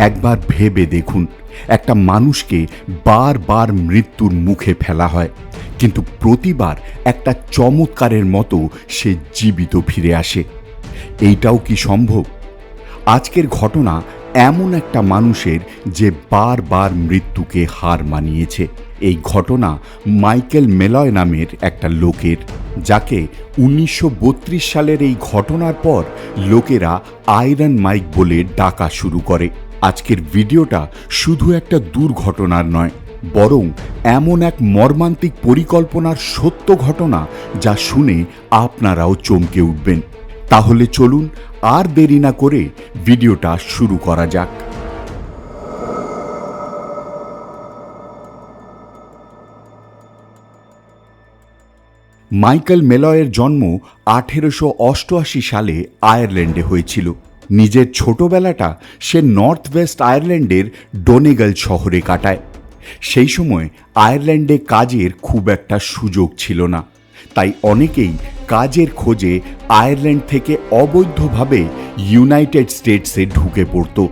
একবার ভেবে দেখুন, একটা মানুষকে বারবার মৃত্যুর মুখে ফেলা হয়। কিন্তু প্রতিবার একটা চমৎকারের মতো সে জীবিত ফিরে আসে। এইটাও কি সম্ভব? আজকের ঘটনা এমন একটা মানুষের যে বারবার মৃত্যুকে হার মানিয়েছে। এই ঘটনা মাইকেল মেলয় নামের একটা লোকের, যাকে উনিশশো বত্রিশ সালের এই ঘটনার পর লোকেরা আয়রন মাইক বলে ডাকা শুরু করে। আজকের ভিডিওটা শুধু একটা দুর্ঘটনার নয়, বরং এমন এক মর্মান্তিক পরিকল্পনার সত্য ঘটনা যা শুনে আপনারাও চমকে উঠবেন। তাহলে চলুন আর দেরি না করে ভিডিওটা শুরু করা যাক। মাইকেল মেলয়ের জন্ম আঠেরোশো অষ্টআশি সালে আয়ারল্যান্ডে হয়েছিল। নিজের ছোটবেলাটা সে নর্থ ওয়েস্ট আয়ারল্যান্ডের ডোনেগল শহরে কাটায়। সেই সময় আয়ারল্যান্ডে কাজের খুব একটা সুযোগ ছিল না। তাই অনেকেই কাজের খোঁজে আয়ারল্যান্ড থেকে অবৈধভাবে ইউনাইটেড স্টেটসে ঢুকে পড়ত।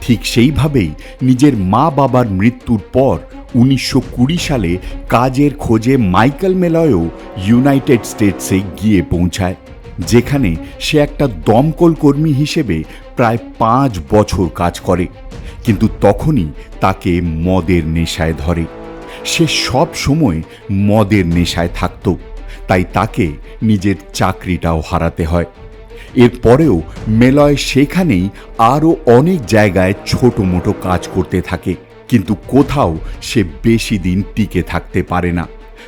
ঠিক সেইভাবেই নিজের মা বাবার মৃত্যুর পর উনিশশো কুড়ি সালে কাজের খোঁজে মাইকেল মেলয়ও ইউনাইটেড স্টেটসে গিয়ে পৌঁছায়। যেখানে সে একটা দমকল কর্মী হিসেবে প্রায় পাঁচ বছর কাজ করে, কিন্তু তখনই তাকে মদের নেশায় ধরে। সে সব সময় মদের নেশায় থাকত, তাই তাকে নিজের চাকরিটাও হারাতে হয়। এরপরেও মেলয় সেখানেই আরও অনেক জায়গায় ছোট মোটো কাজ করতে থাকে, কিন্তু কোথাও সে বেশি দিন টিকে থাকতে পারে না।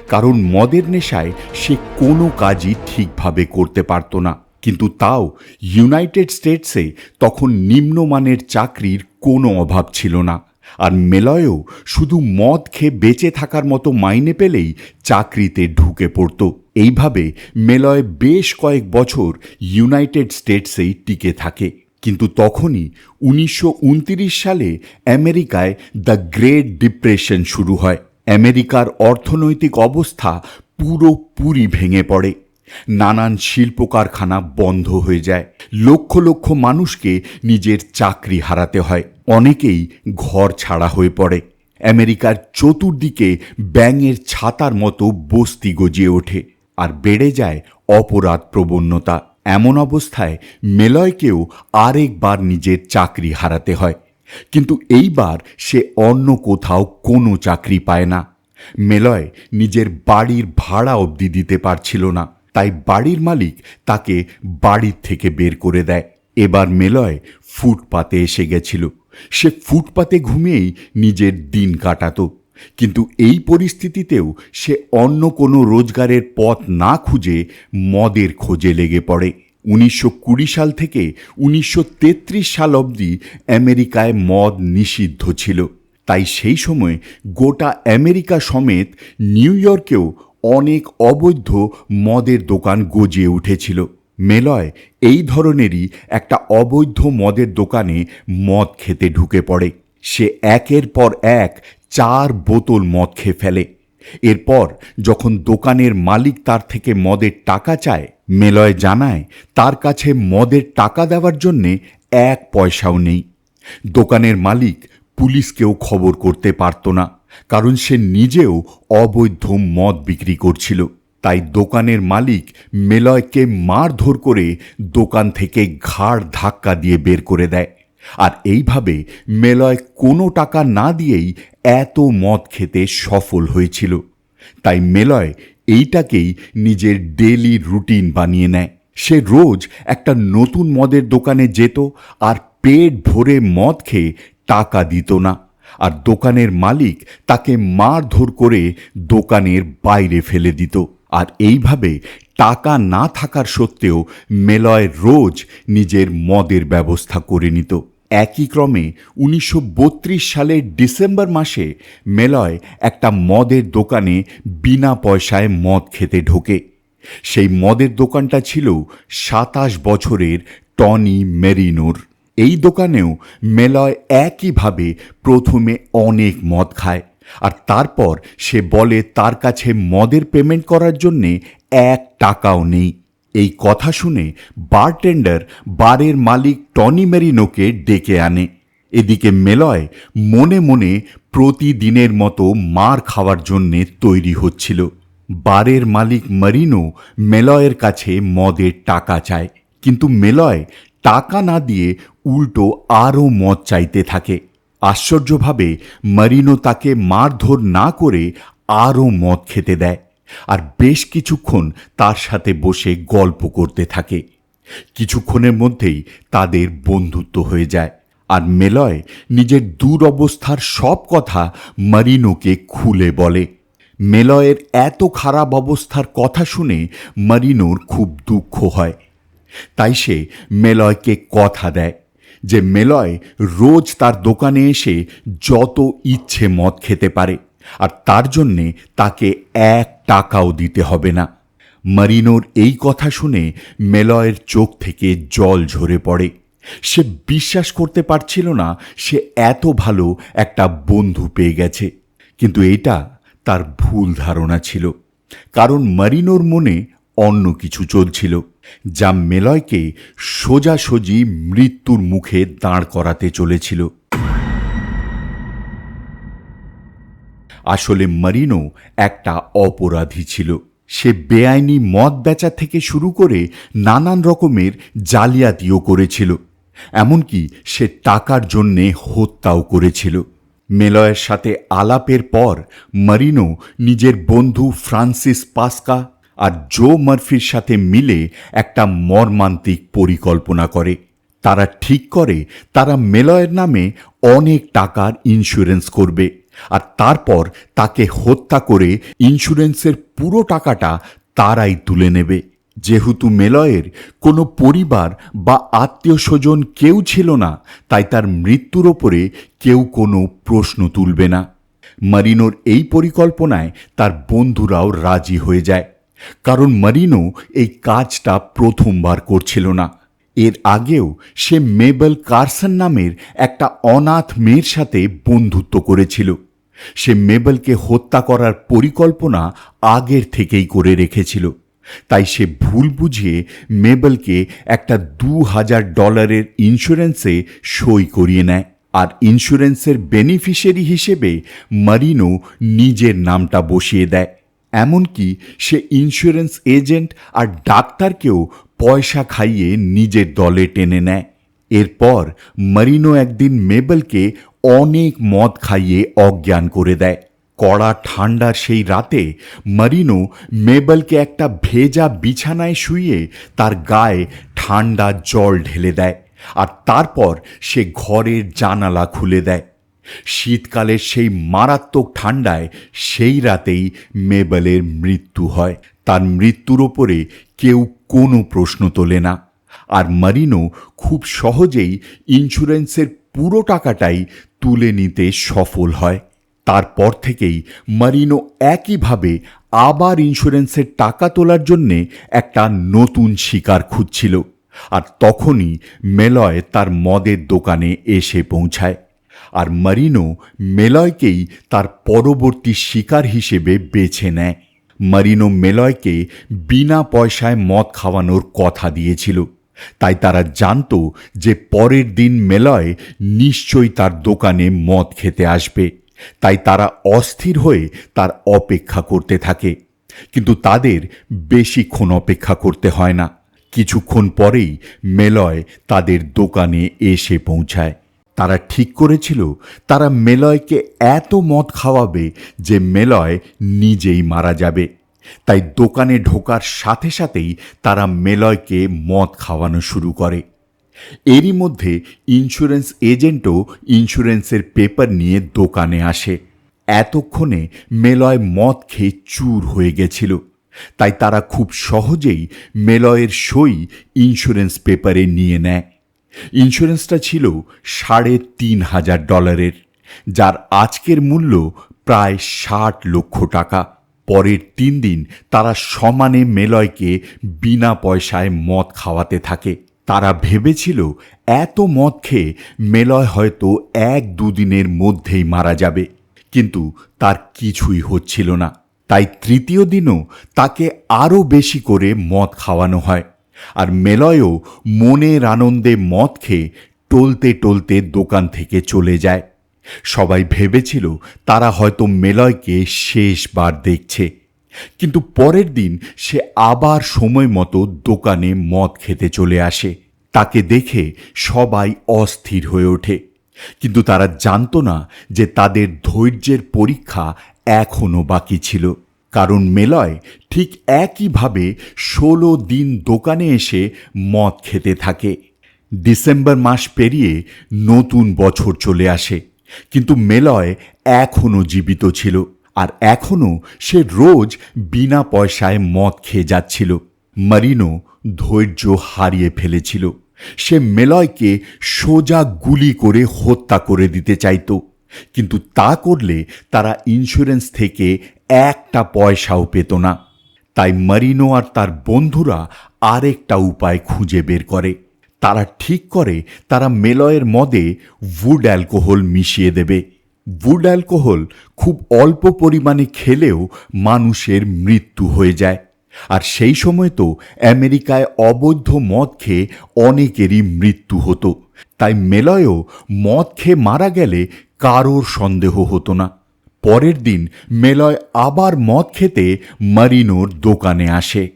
কারণ মদের নেশায় সে কোনো কাজই ঠিকভাবে করতে পারত না। কিন্তু তাও ইউনাইটেড স্টেটসে তখন নিম্নমানের চাকরির কোনো অভাব ছিল না। আর মেলয়ও শুধু মদ খেয়ে বেঁচে থাকার মতো মাইনে পেলেই চাকরিতে ঢুকে পড়ত। এইভাবে মেলয় বেশ কয়েক বছর ইউনাইটেড স্টেটসেই টিকে থাকে। কিন্তু তখনই উনিশশো উনত্রিশ সালে আমেরিকায় দ্য গ্রেট ডিপ্রেশন শুরু হয়। আমেরিকার অর্থনৈতিক অবস্থা পুরোপুরি ভেঙে পড়ে। নানান শিল্প কারখানা বন্ধ হয়ে যায়। লক্ষ লক্ষ মানুষকে নিজের চাকরি হারাতে হয়। অনেকেই ঘর ছাড়া হয়ে পড়ে। আমেরিকার চতুর্দিকে ব্যাঙের ছাতার মতো বস্তি গজিয়ে ওঠে আর বেড়ে যায় অপরাধ প্রবণতা। এমন অবস্থায় মেলয়কেও আরেকবার নিজের চাকরি হারাতে হয়। কিন্তু এইবার সে অন্য কোথাও কোনো চাকরি পায় না। মেলয় নিজের বাড়ির ভাড়া অবধি দিতে পারছিল না। তাই বাড়ির মালিক তাকে বাড়ির থেকে বের করে দেয়। এবার মেলয় ফুটপাতে এসে গেছিল। সে ফুটপাতে ঘুমিয়েই নিজের দিন কাটাত। কিন্তু এই পরিস্থিতিতেও সে অন্য কোনো রোজগারের পথ না খুঁজে মদের খোঁজে লেগে পড়ে। উনিশশো কুড়ি সাল থেকে উনিশশো তেত্রিশ সাল অবধি আমেরিকায় মদ নিষিদ্ধ ছিল। তাই সেই সময় গোটা আমেরিকা সমেত নিউ ইয়র্কেও অনেক অবৈধ মদের দোকান গজিয়ে উঠেছিল। মেলয় এই ধরনেরই একটা অবৈধ মদের দোকানে মদ খেতে ঢুকে পড়ে। সে একের পর এক চার বোতল মদ খেয়ে ফেলে। এরপর যখন দোকানের মালিক তার থেকে মদের টাকা চায়, মেলয় জানায়, তার কাছে মদের টাকা দেওয়ার জন্যে এক পয়সাও নেই। দোকানের মালিক পুলিশকেও খবর করতে পারত না, কারণ সে নিজেও অবৈধ মদ বিক্রি করছিল। তাই দোকানের মালিক মেলয়কে মারধর করে দোকান থেকে ঘাড় ধাক্কা দিয়ে বের করে দেয়। আর এইভাবে মেলয় কোনো টাকা না দিয়েই এত মদ খেতে সফল হয়েছিল। তাই মেলয় এইটাকেই নিজের ডেলি রুটিন বানিয়ে নেয়। সে রোজ একটা নতুন মদের দোকানে যেত আর পেট ভরে মদ খেয়ে টাকা দিত না। আর দোকানের মালিক তাকে মারধর করে দোকানের বাইরে ফেলে দিত। আর এইভাবে টাকা না থাকার সত্ত্বেও মেলয় রোজ নিজের মদের ব্যবস্থা করে নিত। একই ক্রমে উনিশশো বত্রিশ সালের ডিসেম্বর মাসে মেলয় একটা মদের দোকানে বিনা পয়সায় মদ খেতে ঢোকে। সেই মদের দোকানটা ছিল সাতাশ বছরের টনি মেরিনোর। এই দোকানেও মেলয় একইভাবে প্রথমে অনেক মদ খায় আর তারপর সে বলে তার কাছে মদের পেমেন্ট করার জন্যে এক টাকাও নেই। এই কথা শুনে বারটেন্ডার বারের মালিক টনি মেরিনোকে ডেকে আনে। এদিকে মেলয় মনে মনে প্রতিদিনের মতো মার খাওয়ার জন্যে তৈরি হচ্ছিল। বারের মালিক মারিনো মেলয়ের কাছে মদের টাকা চায়, কিন্তু মেলয় টাকা না দিয়ে উল্টো আরও মদ চাইতে থাকে। আশ্চর্যভাবে মারিনো তাকে মারধর না করে আরও মদ খেতে দেয়। আর বেশ কিছুক্ষণ তার সাথে বসে গল্প করতে থাকে। কিছুক্ষণের মধ্যেই তাদের বন্ধুত্ব হয়ে যায় আর মেলয় নিজের দুরবস্থার সব কথা মারিনোকে খুলে বলে। মেলয়ের এত খারাপ অবস্থার কথা শুনে মারিনোর খুব দুঃখ হয়। তাই সে মেলয়কে কথা দেয় যে, মেলয়, রোজ তার দোকানে এসে যত ইচ্ছে মদ খেতে পারে। আর তার জন্যে তাকে এক টাকাও দিতে হবে না। মারিনোর এই কথা শুনে মেলয়ের চোখ থেকে জল ঝরে পড়ে। সে বিশ্বাস করতে পারছিল না সে এত ভালো একটা বন্ধু পেয়ে গেছে। কিন্তু এটা তার ভুল ধারণা ছিল। কারণ মারিনোর মনে অন্য কিছু চলছিল, যা মেলয়কে সোজাসুজি মৃত্যুর মুখে দাঁড় করাতে চলেছিল। আসলে মারিনো একটা অপরাধী ছিল। সে বেআইনি মদ বেচা থেকে শুরু করে নানান রকমের জালিয়াতিও করেছিল। এমনকি সে টাকার জন্যে হত্যাও করেছিল। মেলয়ের সাথে আলাপের পর মারিনো নিজের বন্ধু ফ্রান্সিস পাস্কা আর জো মার্ফির সাথে মিলে একটা মর্মান্তিক পরিকল্পনা করে। তারা ঠিক করে তারা মেলয়ের নামে অনেক টাকার ইন্স্যুরেন্স করবে। আর তারপর তাকে হত্যা করে ইন্স্যুরেন্সের পুরো টাকাটা তারাই তুলে নেবে। যেহেতু মেলয়ের কোনো পরিবার বা আত্মীয় স্বজন কেউ ছিল না, তাই তার মৃত্যুর ওপরে কেউ কোনো প্রশ্ন তুলবে না। মারিনোর এই পরিকল্পনায় তার বন্ধুরাও রাজি হয়ে যায়। কারণ মারিনো এই কাজটা প্রথমবার করছিল না। এর আগেও সে মেবেল কারসন নামের একটা অনাথ মেয়ের সাথে বন্ধুত্ব করেছিল। সে মেবেলকে হত্যা করার পরিকল্পনা আগের থেকেই করে রেখেছিল। তাই সে ভুল বুঝিয়ে মেবেলকে একটা দু হাজার ডলারের ইন্স্যুরেন্সে সই করিয়ে নেয় আর ইন্স্যুরেন্সের বেনিফিশিয়ারি হিসেবে মারিনো নিজের নামটা বসিয়ে দেয়। এমনকি সে ইন্স্যুরেন্স এজেন্ট আর ডাক্তারকেও পয়সা খাইয়ে নিজের দলে টেনে নেয়। এরপর মারিনো একদিন মেবেলকে অনেক মদ খাইয়ে অজ্ঞান করে দেয়। কড়া ঠান্ডার সেই রাতে মারিনো মেবেলকে একটা ভেজা বিছানায় শুইয়ে তার গায়ে ঠান্ডা জল ঢেলে দেয় আর তারপর সে ঘরের জানালা খুলে দেয়। শীতকালের সেই মারাত্মক ঠান্ডায় সেই রাতেই মেবেলের মৃত্যু হয়। তার মৃত্যুর ওপরে কেউ কোনো প্রশ্ন তোলে না। আর মারিনো খুব সহজেই ইন্স্যুরেন্সের পুরো টাকাটাই তুলে নিতে সফল হয়। তারপর থেকেই মারিনো একইভাবে আবার ইন্স্যুরেন্সের টাকা তোলার জন্যে একটা নতুন শিকার খুঁজছিল। আর তখনই মেলয় তার মদের দোকানে এসে পৌঁছায়। আর মারিনো মেলয়কেই তার পরবর্তী শিকার হিসেবে বেছে নেয়। মারিনো মেলয়কে বিনা পয়সায় মদ খাওয়ানোর কথা দিয়েছিল। তাই তারা জানত যে পরের দিন মেলয় নিশ্চয়ই তার দোকানে মদ খেতে আসবে। তাই তারা অস্থির হয়ে তার অপেক্ষা করতে থাকে। কিন্তু তাদের বেশিক্ষণ অপেক্ষা করতে হয় না। কিছুক্ষণ পরেই মেলয় তাদের দোকানে এসে পৌঁছায়। তারা ঠিক করেছিল, তারা মেলয়কে এত মদ খাওয়াবে যে মেলয় নিজেই মারা যাবে। তাই দোকানে ঢোকার সাথে সাথেই তারা মেলয়কে মদ খাওয়ানো শুরু করে। এরই মধ্যে ইন্স্যুরেন্স এজেন্টও ইন্স্যুরেন্সের পেপার নিয়ে দোকানে আসে। এতক্ষণে মেলয় মদ খেয়ে চুর হয়ে গেছিল। তাই তারা খুব সহজেই মেলয়ের সই ইন্স্যুরেন্স পেপারে নিয়ে নেয়। ইন্স্যুরেন্সটা ছিল সাড়ে তিন হাজার ডলারের, যার আজকের মূল্য প্রায় ষাট লক্ষ টাকা। পরের তিন দিন তারা সমানে মেলয়কে বিনা পয়সায় মদ খাওয়াতে থাকে। তারা ভেবেছিল এত মদ খেয়ে মেলয় হয়তো এক দুদিনের মধ্যেই মারা যাবে, কিন্তু তার কিছুই হচ্ছিল না। তাই তৃতীয় দিনও তাকে আরও বেশি করে মদ খাওয়ানো হয়। আর মেলয়ও মনের আনন্দে মদ খেয়ে টলতে টলতে দোকান থেকে চলে যায়। সবাই ভেবেছিল তারা হয়তো মেলয়কে শেষবার দেখছে। কিন্তু পরের দিন সে আবার সময় মতো দোকানে মদ খেতে চলে আসে। তাকে দেখে সবাই অস্থির হয়ে ওঠে। কিন্তু তারা জানতো না যে তাদের ধৈর্যের পরীক্ষা এখনও বাকি ছিল। কারণ মেলয় ঠিক একইভাবে ষোলো দিন দোকানে এসে মদ খেতে থাকে। ডিসেম্বর মাস পেরিয়ে নতুন বছর চলে আসে। কিন্তু মেলয় এখনও জীবিত ছিল আর এখনও সে রোজ বিনা পয়সায় মদ খেয়ে যাচ্ছিল। মারিনো ধৈর্য হারিয়ে ফেলেছিল। সে মেলয়কে সোজা গুলি করে হত্যা করে দিতে চাইতো। কিন্তু তা করলে তারা ইন্স্যুরেন্স থেকে একটা পয়সাও পেত না। তাই মারিনো আর তার বন্ধুরা আরেকটা উপায় খুঁজে বের করে। তারা ঠিক করে তারা মেলয়ের মদে উড অ্যালকোহল মিশিয়ে দেবে। উড অ্যালকোহল খুব অল্প পরিমাণে খেলেও মানুষের মৃত্যু হয়ে যায়। আর সেই সময় তো আমেরিকায় অবৈধ মদ খেয়ে অনেকেরই মৃত্যু হতো। তাই মেলয়ও মদ খেয়ে মারা গেলে কারোর সন্দেহ হতো না। পরের দিন মেলয় আবার মদ খেতে মারিনোর দোকানে আসে।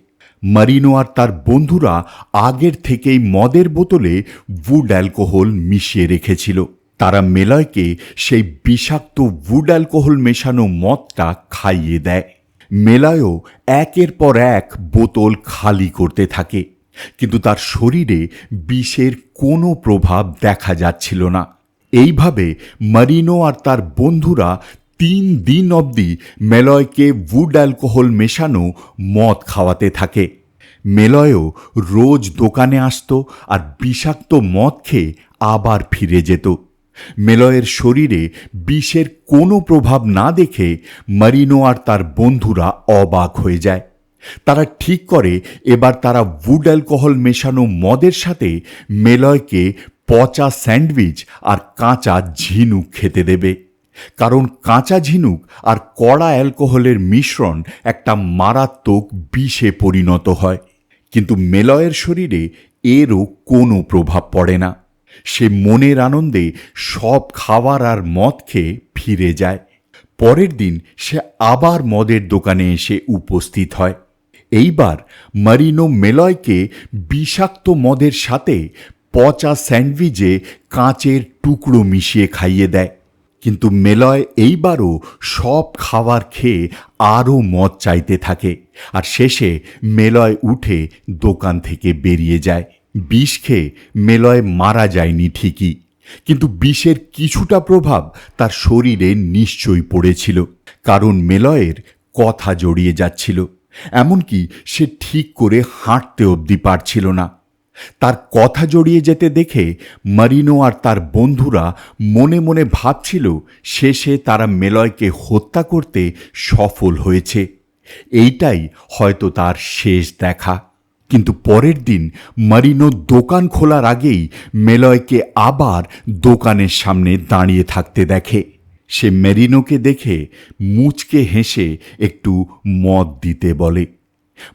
মারিনো আর তার বন্ধুরা আগের থেকেই মদের বোতলে উড অ্যালকোহল মিশিয়ে রেখেছিল। তারা মেলয়কে সেই বিষাক্ত উড অ্যালকোহল মেশানো মদটা খাইয়ে দেয়। মেলায়ও একের পর এক বোতল খালি করতে থাকে। কিন্তু তার শরীরে বিষের কোনো প্রভাব দেখা যাচ্ছিল না। এইভাবে মারিনো আর তার বন্ধুরা তিন দিন অবধি মেলয়কে উড অ্যালকোহল মেশানো মদ খাওয়াতে থাকে। মেলয়ও রোজ দোকানে আসতো আর বিষাক্ত মদ খেয়ে আবার ফিরে যেত। মেলয়ের শরীরে বিষের কোনো প্রভাব না দেখে মারিনো আর তার বন্ধুরা অবাক হয়ে যায়। তারা ঠিক করে, এবার তারা উড অ্যালকোহল মেশানো মদের সাথে মেলয়কে পচা স্যান্ডউইচ আর কাঁচা ঝিনুক খেতে দেবে। কারণ কাঁচা ঝিনুক আর কড়া অ্যালকোহলের মিশ্রণ একটা মারাত্মক বিষে পরিণত হয়। কিন্তু মেলয়ের শরীরে এরও কোনো প্রভাব পড়ে না। সে মনের আনন্দে সব খাবার আর মদ খেয়ে ফিরে যায়। পরের দিন সে আবার মদের দোকানে এসে উপস্থিত হয়। এইবার মারিনো মেলয়কে বিষাক্ত মদের সাথে পচা স্যান্ডউইচে কাঁচের টুকরো মিশিয়ে খাইয়ে দেয়। কিন্তু মেলয় এইবারও সব খাবার খেয়ে আরও মদ চাইতে থাকে। আর শেষে মেলয় উঠে দোকান থেকে বেরিয়ে যায়। বিষ খেয়ে মেলয় মারা যায়নি ঠিকই। কিন্তু বিষের কিছুটা প্রভাব তার শরীরে নিশ্চয়ই পড়েছিল, কারণ মেলয়ের কথা জড়িয়ে যাচ্ছিল, এমনকি সে ঠিক করে হাঁটতে অবধি পারছিল না। তার কথা জড়িয়ে যেতে দেখে মারিনো আর তার বন্ধুরা মনে মনে ভাবছিল, শেষে তারা মেলয়কে হত্যা করতে সফল হয়েছে। এইটাই হয়তো তার শেষ দেখা। কিন্তু পরের দিন মারিনো দোকান খোলার আগেই মেলয়কে আবার দোকানের সামনে দাঁড়িয়ে থাকতে দেখে। সে মেরিনোকে দেখে মুচকে হেসে একটু মদ দিতে বলে।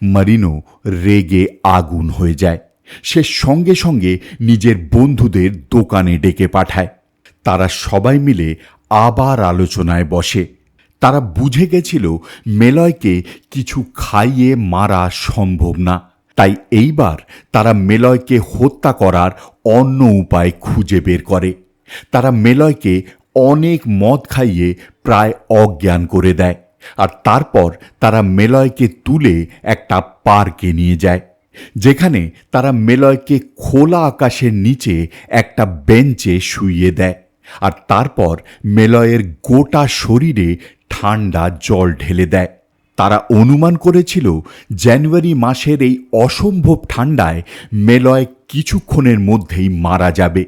মারিনো রেগে আগুন হয়ে যায়। সে সঙ্গে সঙ্গে নিজের বন্ধুদের দোকানে ডেকে পাঠায়। তারা সবাই মিলে আবার আলোচনায় বসে। তারা বুঝে গেছিল মেলয়কে কিছু খাইয়ে মারা সম্ভব না। তাই এইবার তারা মেলয়কে হত্যা করার অন্য উপায় খুঁজে বের করে। তারা মেলয়কে অনেক মদ খাইয়ে প্রায় অজ্ঞান করে দেয় আর তারপর তারা মেলয়কে তুলে একটা পার্কে নিয়ে যায়, যেখানে তারা মেলয়কে খোলা আকাশের নিচে একটা বেঞ্চে শুইয়ে দেয় আর তারপর মেলয়ের গোটা শরীরে ঠান্ডা জল ঢেলে দেয়। তারা অনুমান করেছিল জানুয়ারি মাসের এই অসম্ভব ঠান্ডায় মেলয় কিছুক্ষণের মধ্যেই মারা যাবে।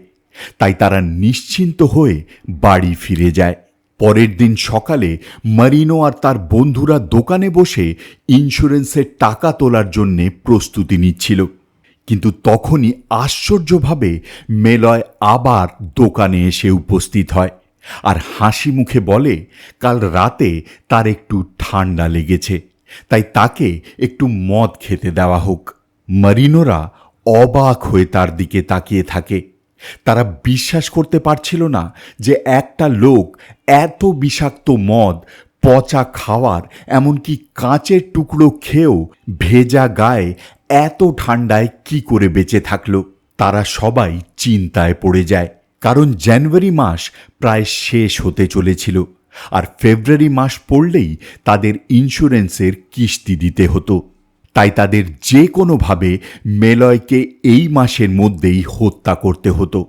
তাই তারা নিশ্চিন্ত হয়ে বাড়ি ফিরে যায়। পরের দিন সকালে মারিনো আর তার বন্ধুরা দোকানে বসে ইন্স্যুরেন্সের টাকা তোলার জন্যে প্রস্তুতি নিচ্ছিল। কিন্তু তখনই আশ্চর্যভাবে মেলয় আবার দোকানে এসে উপস্থিত হয়। আর হাসি মুখে বলে, কাল রাতে তার একটু ঠান্ডা লেগেছে, তাই তাকে একটু মদ খেতে দেওয়া হোক। মারিনোরা অবাক হয়ে তার দিকে তাকিয়ে থাকে। তারা বিশ্বাস করতে পারছিল না যে একটা লোক এত বিষাক্ত মদ, পচা খাওয়ার, এমনকি কাঁচের টুকরো খেয়েও ভেজা গায়ে এত ঠান্ডায় কি করে বেঁচে থাকল? তারা সবাই চিন্তায় পড়ে যায়। কারণ জানুয়ারি মাস প্রায় শেষ হতে চলেছিল, আর ফেব্রুয়ারি মাস পড়লেই তাদের ইন্স্যুরেন্সের কিস্তি দিতে হতো। তাই তাদের যে কোনোভাবে মেলয়কে এই মাসের মধ্যেই হত্যা করতে হতো।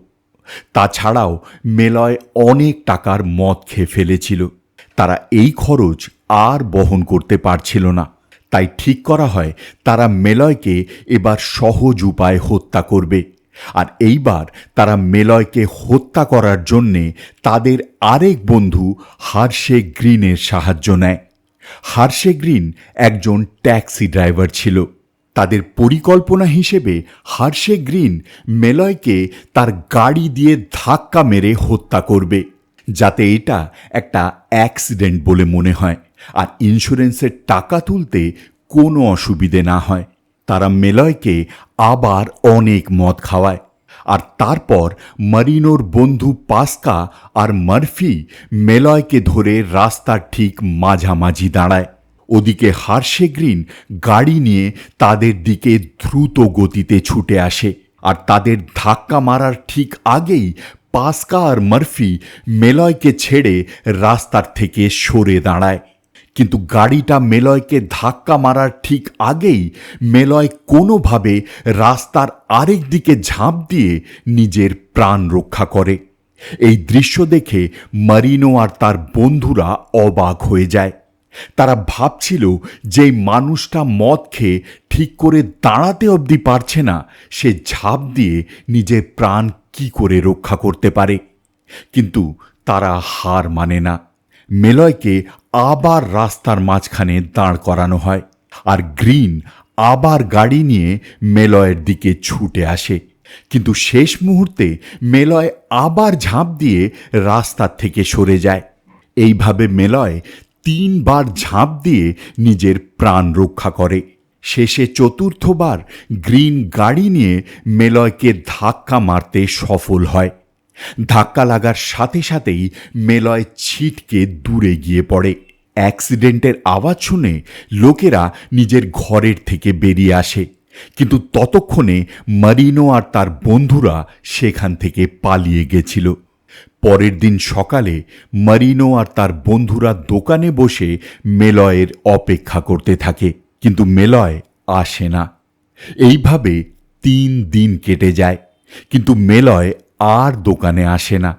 তাছাড়াও মেলয় অনেক টাকার মদ খেয়ে ফেলেছিল। তারা এই খরচ আর বহন করতে পারছিল না। তাই ঠিক করা হয়, তারা মেলয়কে এবার সহজ উপায়ে হত্যা করবে। আর এইবার তারা মেলয়কে হত্যা করার জন্যে তাদের আরেক বন্ধু হার্শে গ্রিনের সাহায্য নেয়। হার্শে গ্রিন একজন ট্যাক্সি ড্রাইভার ছিল। তাদের পরিকল্পনা হিসেবে হার্শে গ্রিন মেলয়কে তার গাড়ি দিয়ে ধাক্কা মেরে হত্যা করবে, যাতে এটা একটা অ্যাক্সিডেন্ট বলে মনে হয়। আর ইন্স্যুরেন্সের টাকা তুলতে কোনো অসুবিধে না হয়। তারা মেলয়কে আবার অনেক মদ খাওয়ায়। আর তারপর মারিনোর বন্ধু পাস্কা আর মার্ফি মেলয়কে ধরে রাস্তার ঠিক মাঝামাঝি দাঁড়ায়। ওদিকে হার্শে গ্রিন গাড়ি নিয়ে তাদের দিকে দ্রুত গতিতে ছুটে আসে। আর তাদের ধাক্কা মারার ঠিক আগেই পাস্কা আর মার্ফি মেলয়কে ছেড়ে রাস্তার থেকে সরে দাঁড়ায়। কিন্তু গাড়িটা মেলয়কে ধাক্কা মারার ঠিক আগেই মেলয় কোনোভাবে রাস্তার আরেক দিকে ঝাঁপ দিয়ে নিজের প্রাণ রক্ষা করে। এই দৃশ্য দেখে মারিনো আর তার বন্ধুরা অবাক হয়ে যায়। তারা ভাবছিল যে মানুষটা মদ খেয়ে ঠিক করে দাঁড়াতে অবধি পারছে না, সে ঝাঁপ দিয়ে নিজের প্রাণ কি করে রক্ষা করতে পারে। কিন্তু তারা হার মানে না। মেলয়কে আবার রাস্তার মাঝখানে দাঁড় করানো হয় আর গ্রিন আবার গাড়ি নিয়ে মেলয়ের দিকে ছুটে আসে। কিন্তু শেষ মুহূর্তে মেলয় আবার ঝাঁপ দিয়ে রাস্তার থেকে সরে যায়। এইভাবে মেলয় তিনবার ঝাঁপ দিয়ে নিজের প্রাণ রক্ষা করে। শেষে চতুর্থবার গ্রিন গাড়ি নিয়ে মেলয়কে ধাক্কা মারতে সফল হয়। ধাক্কা লাগার সাথে সাথেই মেলয় ছিটকে দূরে গিয়ে পড়ে। অ্যাক্সিডেন্টের আওয়াজ শুনে লোকেরা নিজের ঘরের থেকে বেরিয়ে আসে। কিন্তু ততক্ষণে মারিনো আর তার বন্ধুরা সেখান থেকে পালিয়ে গেছিল। পরের দিন সকালে মারিনো আর তার বন্ধুরা দোকানে বসে মেলয়ের অপেক্ষা করতে থাকে। কিন্তু মেলয় আসে না। এইভাবে তিন দিন কেটে যায়। কিন্তু মেলয় আর দোকানে আসে না।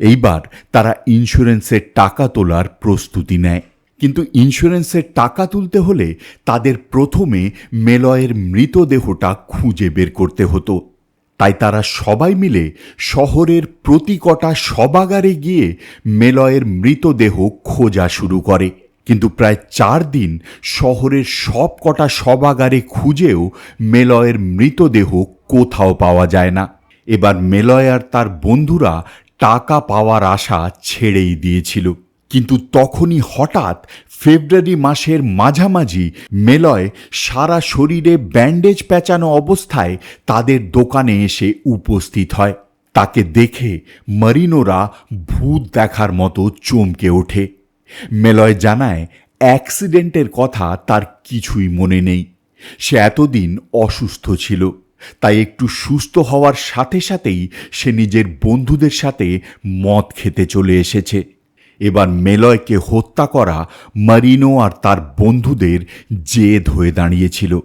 এইবার তারা ইন্স্যুরেন্সের টাকা তোলার প্রস্তুতি নেয়। কিন্তু ইন্স্যুরেন্সের টাকা তুলতে হলে তাদের প্রথমে মেলয়ের মৃতদেহটা খুঁজে বের করতে হতো। তাই তারা সবাই মিলে শহরের প্রতি কটা সবাগারে গিয়ে মেলয়ের মৃতদেহ খোঁজা শুরু করে। কিন্তু প্রায় চার দিন শহরের সব কটা সবাগারে খুঁজেও মেলয়ের মৃতদেহ কোথাও পাওয়া যায় না। এবার মেলয় আর তার বন্ধুরা টাকা পাওয়ার আশা ছেড়েই দিয়েছিল। কিন্তু তখনই হঠাৎ ফেব্রুয়ারি মাসের মাঝামাঝি মেলয় সারা শরীরে ব্যান্ডেজ পেঁচানো অবস্থায় তাদের দোকানে এসে উপস্থিত হয়। তাকে দেখে মারিনোরা ভূত দেখার মতো চমকে ওঠে। মেলয় জানায়, অ্যাক্সিডেন্টের কথা তার কিছুই মনে নেই। সে এতদিন অসুস্থ ছিল। তাই একটু সুস্থ হওয়ার সাথে সাথেই সে নিজের বন্ধুদের সাথে মদ খেতে চলে এসেছে। এবার মেলয়কে হত্যা করা মারিনো আর তার বন্ধুদের জেদ হয়ে দাঁড়িয়েছিল।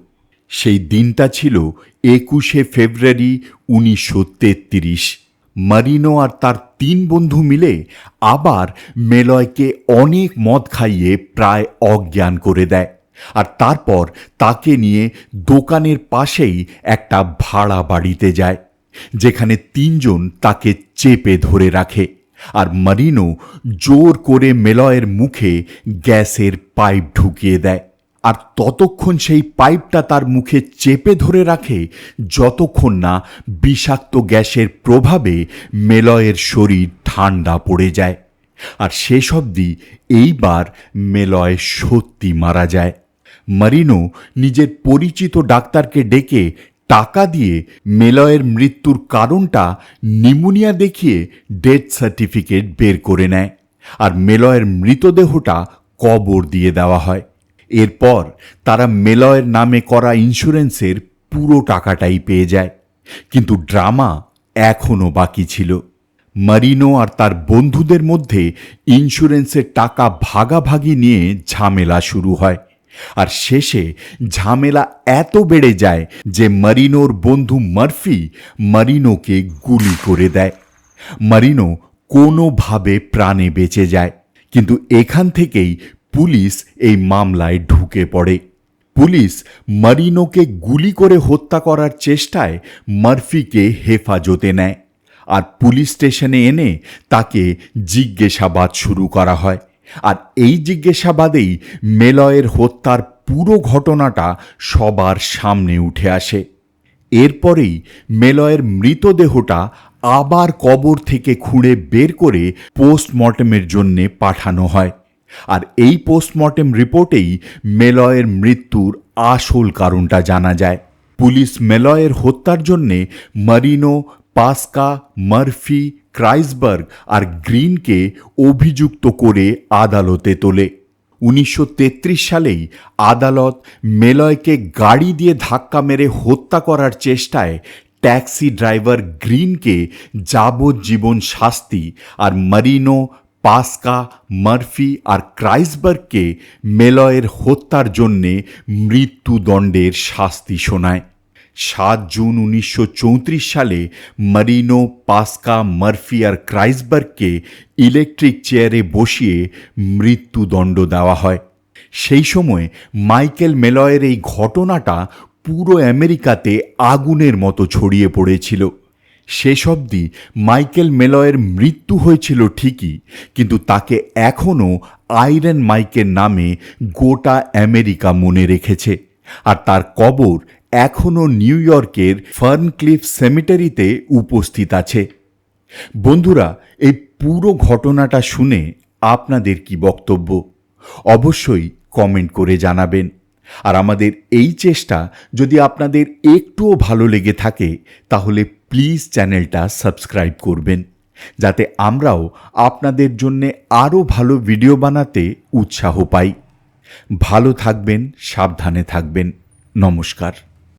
সেই দিনটা ছিল একুশে ফেব্রুয়ারি উনিশশো তেত্রিশ। মারিনো আর তার তিন বন্ধু মিলে আবার মেলয়কে অনেক মদ খাইয়ে প্রায় অজ্ঞান করে দেয়। আর তারপর তাকে নিয়ে দোকানের পাশেই একটা ভাড়া বাড়িতে যায়, যেখানে তিনজন তাকে চেপে ধরে রাখে আর মারিনো জোর করে মেলয়ের মুখে গ্যাসের পাইপ ঢুকিয়ে দেয়। আর ততক্ষণ সেই পাইপটা তার মুখে চেপে ধরে রাখে, যতক্ষণ না বিষাক্ত গ্যাসের প্রভাবে মেলয়ের শরীর ঠান্ডা পড়ে যায়। আর শেষ অবধি এইবার মেলয় সত্যি মারা যায়। মারিনো নিজের পরিচিত ডাক্তারকে ডেকে টাকা দিয়ে মেলয়ের মৃত্যুর কারণটা নিমোনিয়া দেখিয়ে ডেথ সার্টিফিকেট বের করে নেয় আর মেলয়ের মৃতদেহটা কবর দিয়ে দেওয়া হয়। এরপর তারা মেলয়ের নামে করা ইন্স্যুরেন্সের পুরো টাকাটাই পেয়ে যায়। কিন্তু ড্রামা এখনও বাকি ছিল। মারিনো আর তার বন্ধুদের মধ্যে ইন্স্যুরেন্সের টাকা ভাগাভাগি নিয়ে ঝামেলা শুরু হয়। আর শেষে ঝামেলা এত বেড়ে যায় যে মারিনোর বন্ধু মার্ফি মারিনোকে গুলি করে দেয়। মারিনো কোনোভাবে প্রাণে বেঁচে যায়, কিন্তু এখান থেকেই পুলিশ এই মামলায় ঢুকে পড়ে। পুলিশ মারিনোকে গুলি করে হত্যা করার চেষ্টায় মার্ফিকে হেফাজতে নেয়, আর পুলিশ স্টেশনে এনে তাকে জিজ্ঞাসাবাদ শুরু করা হয়। আর এই জিজ্ঞাসাবাদেই মেলয়ের হত্যার পুরো ঘটনাটা সবার সামনে উঠে আসে। এরপরেই মেলয়ের মৃতদেহটা আবার কবর থেকে খুঁড়ে বের করে পোস্টমর্টেমের জন্যে পাঠানো হয়। আর এই পোস্টমর্টেম রিপোর্টেই মেলয়ের মৃত্যুর আসল কারণটা জানা যায়। পুলিশ মেলয়ের হত্যার জন্যে মারিনো, পাস্কা, মার্ফি ক্রাইসবার্গ আর গ্রিনকে অভিযুক্ত করে আদালতে তোলে। উনিশশো তেত্রিশ সালেই আদালত মেলয়কে গাড়ি দিয়ে ধাক্কা মেরে হত্যা করার চেষ্টায় ট্যাক্সি ড্রাইভার গ্রিনকে যাবজ্জীবন শাস্তি আর মারিনো, পাস্কা, মার্ফি আর ক্রাইসবার্গকে মেলয়ের হত্যার জন্যে মৃত্যুদণ্ডের শাস্তি শোনায়। সাত জুন উনিশশো চৌত্রিশ সালে মারিনো পাস্কা মার্ফি আর ক্রাইসবার্গকে ইলেকট্রিক চেয়ারে বসিয়ে মৃত্যুদণ্ড দেওয়া হয়। সেই সময় মাইকেল মেলয়ের এই ঘটনাটা পুরো আমেরিকাতে আগুনের মতো ছড়িয়ে পড়েছিল। শেষ অবধি মাইকেল মেলয়ের মৃত্যু হয়েছিল ঠিকই, কিন্তু তাকে এখনও আয়রন মাইকের নামে গোটা আমেরিকা মনে রেখেছে। আর তার কবর এখনও নিউ ইয়র্কের ফার্নক্লিফ সেমিটারিতে উপস্থিত আছে। বন্ধুরা, এই পুরো ঘটনাটা শুনে আপনাদের কি বক্তব্য? অবশ্যই কমেন্ট করে জানাবেন। আর আমাদের এই চেষ্টা যদি আপনাদের একটুও ভালো লেগে থাকে, তাহলে প্লিজ চ্যানেলটা সাবস্ক্রাইব করবেন। যাতে আমরাও আপনাদের জন্যে আরও ভালো ভিডিও বানাতে উৎসাহ পাই। ভালো থাকবেন, সাবধানে থাকবেন। নমস্কার।